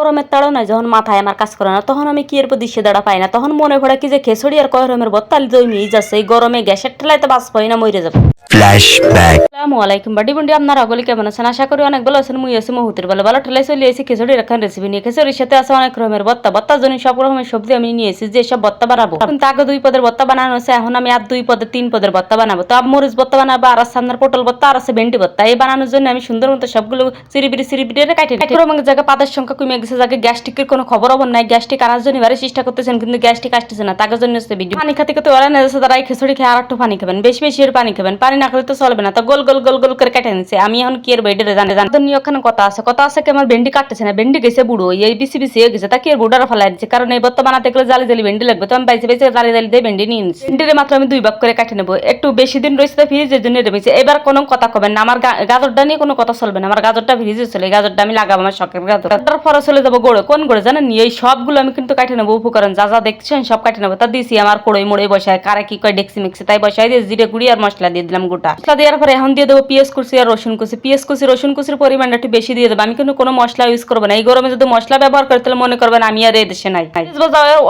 গরমের তাড়ো নাই যখন মাথায় আমার কাজ করে না তখন আমি কি এর প্রতি দাঁড়া পাই না? তখন মনে পড়ে কি যে খেসড়ি আর কয়রমের বত্তালি জমি যাচ্ছে এই গরমে গ্যাসের ঠেলায় তো পাই না মরে যাব। Flashback. আসসালামু আলাইকুম বাডি বন্ডি আপনারা আগলি কেমন আছেন? আশা করি অনেক ভালো আছেন মুই আছি মুহুতের ভালো ভালো ঠেলাই চলে এসেছি খিচুড়ি রাখান রেসিপি নিয়ে। খিচুড়ির সাথে আছে অনেক রকমের বত্তা। বত্তার জন্য সব রকমের সবজি আমি নিয়েছি যে সব বত্তা বানাবো। দুই পদের বত্তা বানানো আছে এখন আমি আর দুই পদের তিন পদের বত্তা বানাবো। তো মরিচ বত্তা বানাবো আর আছে আপনার পটল বত্তা আর আছে ভেন্ডি বত্তা। এই বানানোর জন্য আমি সুন্দর মতো সবগুলো চিরিবিরি চিরিবিরি কাটে জায়গায় পাতার সংখ্যা কমে গেছে। যাকে গ্যাস্ট্রিকের কোনো খবর হবর নাই, গ্যাস্ট্রিক আনার জন্য এবারে চেষ্টা করতেছেন, কিন্তু গ্যাস্ট্রিক আসতেছে না তার জন্য হচ্ছে ভিডিও পানি খাতে খাতে ওরা না যাচ্ছে, তারা খিচুড়ি খেয়ে আর একটু পানি খাবেন, বেশি বেশি এর পানি খাবেন, পানি না খেলে তো চলবে না। তো গোল গোল গোল গোল করে কেটে নিচ্ছে আমি এখন কি এর বেডে জানে জানতো নিয়ে ওখানে কথা আছে কথা আছে কি আমার ভেন্ডি কাটতেছে না, ভেন্ডি গেছে বুড়ো, এই বিসি বিসি হয়ে গেছে, তা কি এর বুড়ারা ফেলাই দিচ্ছে কারণ এই বর্তমান বানাতে গেলে জালি জালি ভেন্ডি লাগবে, তো আমি বাইসে বাইসে জালি জালি দিয়ে ভেন্ডি নিয়ে নিচ্ছি ভেন্ডিরে মাত্র আমি দুই ভাগ করে কাটে নেব। একটু বেশি দিন রয়েছে তো ফ্রিজের জন্য রেখেছি এবার কোনো কথা কবেন না, আমার গাজরটা নিয়ে কোনো কথা চলবে না, আমার গাজরটা ফ্রিজে চলে গাজরটা আমি লাগাবো আমার শখের গাজর। তার পরে চলে যাব গোড়ে, কোন গোড়ে? জানেন? এই সবগুলো আমি কিন্তু কাটে নেব, উপকরণ যা যা দেখছেন সব কাটে নেব। তা দিছি, আমার কোড়ই মোড়ে বসায়, কারে কি কয়, ডেক্সি মিক্সি, তাই বসাই দিয়ে জিরে গুড়ি আর মশলা দিয়ে দিলাম গোটা। মশলা দেওয়ার পরে এখন দিয়ে দেবো পেঁয়াজ কুচি আর রসুন কুচি। পেঁয়াজ কুচি, রসুন কুচির পরিমাণটা একটু বেশি দিয়ে দেবো। আমি কিন্তু কোনো মশলা ইউজ করব না। এই গরমে যদি মশলা ব্যবহার করে, তাহলে মনে করবেন আমি আর এই দেশে নাই।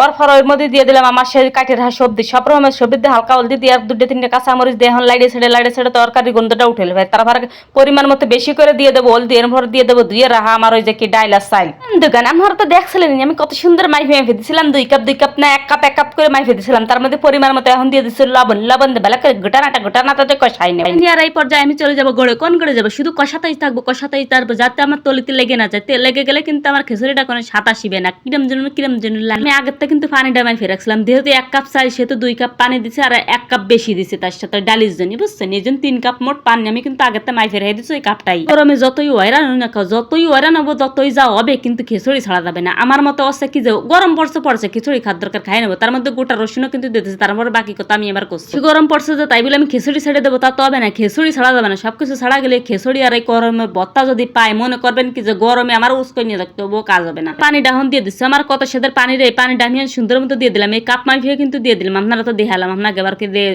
ওর পর ওর মধ্যে দিয়ে দিলাম আমার সেই কাঠের হা সবজি। সব রকমের সবজি দিয়ে হালকা হলদি দিয়ে আর দুটো তিনটে কাঁচা মরিচ দিয়ে এখন লাইডে ছেড়ে লাইডে ছেড়ে তরকারি গন্ধটা উঠে নেবে তারপর পরিমাণ মতো বেশি করে দিয়ে দেবো, হলদি এরপর দিয়ে দেবো দুই রাহা আমার ওই যে কি ডাইলার সাইল দোকান, আমার তো দেখছিলেন আমি কত সুন্দর মাই মাইফে দিছিলাম, দুই কাপ দুই কাপ না, এক কাপ এক কাপ করে মাইফে দিছিলাম। তার মধ্যে পরিমাণ মতো এখন দিয়ে দিচ্ছিল লবণ। লবণ বেলা করে গোটানাটা গোটানাটা তো কষাই নেই আর এই পর্যায়ে আমি চলে যাব গড়ে, কোন গড়ে যাব? শুধু কষাতেই থাকব কষাতেই থাকব যাতে আমার তলিতে লেগে না যায়। তেল লেগে গেলে কিন্তু আমার খিচুড়িটা কোনো সাতা শিবে না। কিরম জন্য কিরম জন্য। আমি আগের থেকে কিন্তু পানিটা মাইফে রাখছিলাম। যেহেতু এক কাপ চাই, সেহেতু দুই কাপ পানি দিছে আর এক কাপ বেশি দিছে তার সাথে ডালির জন্য বুঝছেন? এই জন্য তিন কাপ মোট পানি আমি কিন্তু আগের মাইফে রেখে দিচ্ছি ওই কাপটাই। গরমে যতই ওয়রান হই না যতই ওয়রান হব, ততই যা হবে। কিন্তু খিচুড়ি ছাড়া যাবে না। আমার মতো অবস্থা কি যে গরম পড়ছে পড়ছে খিচুড়ি খাদ্য দরকার খাই নেব। তার মধ্যে গোটা রসুনও কিন্তু দিতেছে তারপরে বাকি কথা আমি এবার করছি। গরম পড়ছে যে তাই বলে আমি খিচুড়ি ছেড়ে দেবো তা তো হবে না খিচুড়ি ছাড়া যাবে না। সবকিছু ছাড়া গেলে খিচুড়ি আর এই গরমে বত্তা যদি পায় মনে করবেন কি যে গরমে আমার উস্কো নিয়ে রাখতে হব কাজ হবে না। পানি ডাহন দিয়ে দিচ্ছে। আমার কত সেদের পানি রে পানি আমি সুন্দর মতো দিয়ে দিলাম। এই কাপ মাইফিয়ে কিন্তু দিয়ে দিলাম আপনারা তো দেখালাম আপনাকে এবার দিয়ে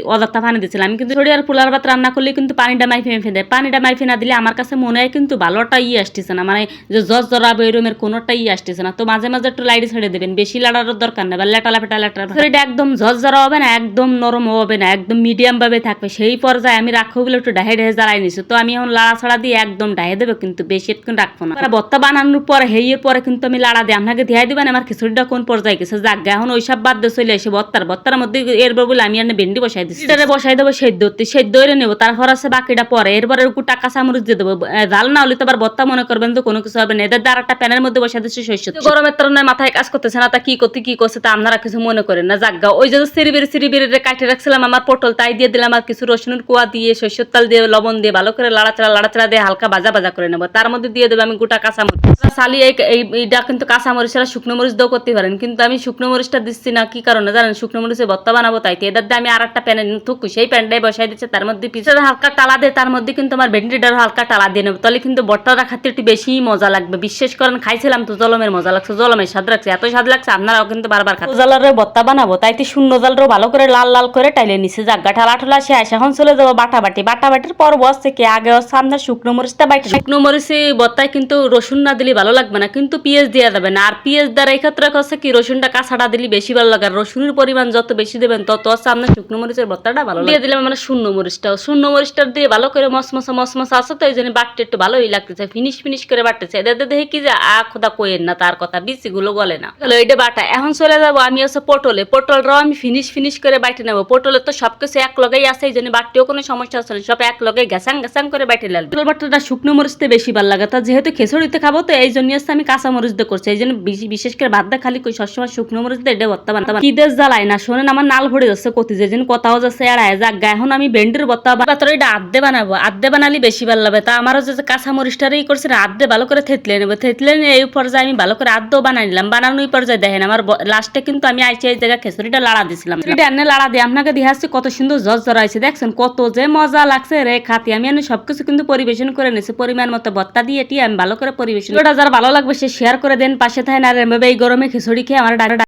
পানি দিচ্ছিলাম। আমি কিন্তু ছড়ি আর পোলার ভাত রান্না করলে কিন্তু পানিটা মাইফে মেফে দেয়। পানিটা মাইফে না দিলে আমার কাছে মনে হয় কিন্তু ভালোটা ইয়ে আসতেছে না। মানে যে জজ জরাবে এরমের কোনোটাই আসতেছে না। তো মাঝে মাঝে একটু লাইট ছেড়ে দেবেন বেশি লাড়ার দরকার নেই বা লেটা লেটা লেটা এটা একদম জরা হবে না একদম নরম হবে না একদম মিডিয়াম ভাবে থাকবে। সেই পর্যায়ে আমি রাখব বলে একটু ডাহে ডাহে জ্বালাই নিছি। তো আমি এখন লাড়া ছাড়া দিয়ে একদম ডাহে দেবো কিন্তু বেশি একটু রাখব না। ভর্তা বানানোর পরে হেইয়ের পরে কিন্তু আমি লাড়া দিই আপনাকে দেখাই দিবেন আমার খিচুড়িটা কোন পর্যায়ে গেছে। যাক এখন ওইসব বাদ দিয়ে চলে এসে ভর্তার ভর্তার মধ্যে এর বলে আমি এনে ভেন্ডি বসাই দিচ্ছি এটারে বসাই দেবো সেদ্ধ সেদ্ধ করে নেব তারপর আছে বাকিটা পরে। এরপরে টাকা কাঁচামরিচ দিয়ে দেবো। জাল না হলে তো আবার ভর্তা মনে করবেন তো কোনো কিছু হবে না। এদের দ্বারা একটা প্যানের মধ্যে তেল। গরমের মাথায় কাজ করতেছে না, তা কি করতে, কি করছে, তা আপনারা কিছু মনে করেন না। জাগা ওই যে রাখছিলাম, আমার পটল তাই দিয়ে দিলাম, আর কিছু রসুনের কুয়া দিয়ে তেল দিয়ে, লবণ দিয়ে, ভালো করে দিয়ে হালকা করে নেব। তার মধ্যে দিয়ে দেবো আমি গোটা কাঁচামরিচ। সালি এই, এই- এইটা কিন্তু শুকনো মরিচ দিয়েও করতে পারেন, কিন্তু আমি শুকনো মরিচটা দিচ্ছি না, কি কারণে জানেন? শুকনো মরিচে ভর্তা বানাবো তাই, তো এদের দিয়ে আমি আর একটা থুকু, সেই প্যানটাই বসাই দিচ্ছে, তার মধ্যে পিছনে হালকা টালা দিয়ে, তার মধ্যে কিন্তু আমার হালকা টালা দিয়ে নেব। তাহলে কিন্তু ভর্তাটা খাতে একটু বেশি মজা লাগবে বিশেষ করেন, খাইছিলাম তো জলমের মজা লাগছে জলমের স্বাদ লাগছে এত স্বাদ লাগছে আপনারাও কিন্তু বারবার খান জালারে ভর্তা বানাবো তাই তো শূন্য জালরও ভালো করে লাল লাল করে টাইলে নিছে জাগা ঠালা ঠালা শেষ এখন চলে যাব বাটা বাটি বাটা বাটির পর বসছে কি আগে হচ্ছে আপনার শুকনো মরিচটা বাটি শুকনো মরিচে ভর্তায় কিন্তু রসুন না দিলে ভালো লাগবে না কিন্তু পেঁয়াজ দেওয়া যাবে না আর পেঁয়াজ দ্বারা এই ক্ষেত্রে হচ্ছে কি রসুনটা কাঁচাটা দিলে বেশি ভালো লাগে আর রসুনের পরিমাণ যত বেশি দেবেন তত হচ্ছে আপনার শুকনো মরিচের ভর্তাটা ভালো লাগে। দিয়ে দিলাম মানে শূন্য মরিচটাও শূন্য মরিচটা দিয়ে ভালো করে মসমসা মসমসা আছে তো এই জন্য বাটতে একটু ভালোই লাগতেছে ফিনিশ ফিনিশ করে বাটতেছে। এদের দেখি কি যে আ খোদা কোয়েন না, তার কথা বেশি গলে না। তাহলে এইটা বাটা, এখন চলে যাব আমি হচ্ছে পটলে। পটলটাও আমি ফিনিশ ফিনিশ করে বাইটে নেব। পটলের তো সবকিছু এক লগেই আছে, এই জন্য বাটতেও কোনো সমস্যা হচ্ছে না, সব এক লগে ঘ্যাসাং ঘ্যাসাং করে বাইটে লাগবে পটল বাটাটা শুকনো মরিচতে বেশি ভালো লাগে, তা যেহেতু খেসড়িতে খাব, তো এই জন্য হচ্ছে আমি কাঁচা মরিচ দিয়ে করছি। এই জন্য বিশ- বিশেষ করে ভাত দা খালি কই, সবসময় শুকনো মরিচ দিয়ে এটা ভর্তা বানাতে কি দেশ জ্বালাই না, শোনেন আমার নাল ভরে যাচ্ছে কতি, যে জন্য কথাও যাচ্ছে, এড়ায় যাক এখন আমি ভেন্ডির ভর্তা বাতরে এটা আদ্দে বানাবো। আদ্দে বানালে বেশি ভালো লাগবে তা আমারও যে কাঁচা মরিচটারই করছে না আদ্দে ভালো করে থেতলে নেব। থেতলে নিয়ে এই পর্যায়ে আমি ভালো করে আদ্দও বানাই নিলাম। বানানোর পর্যায়ে দেখেন আমার লাস্টে কিন্তু আমি আইসি এই জায়গায় খেসুরিটা লাড়া দিছিলাম। এনে লাড়া দিয়ে আপনাকে দিয়ে কত সুন্দর জজ জড়াইছে দেখছেন কত যে মজা লাগছে রে, খাতি। আমি এনে সবকিছু কিন্তু পরিবেশন করে নিছি পরিমাণ মতো ভত্তা দিয়ে এটি আমি ভালো করে পরিবেশন যার ভালো লাগবে সে শেয়ার করে দেন, পাশে থাকেন। আর এভাবে এই গরমে খিচুড়ি খেয়ে আমার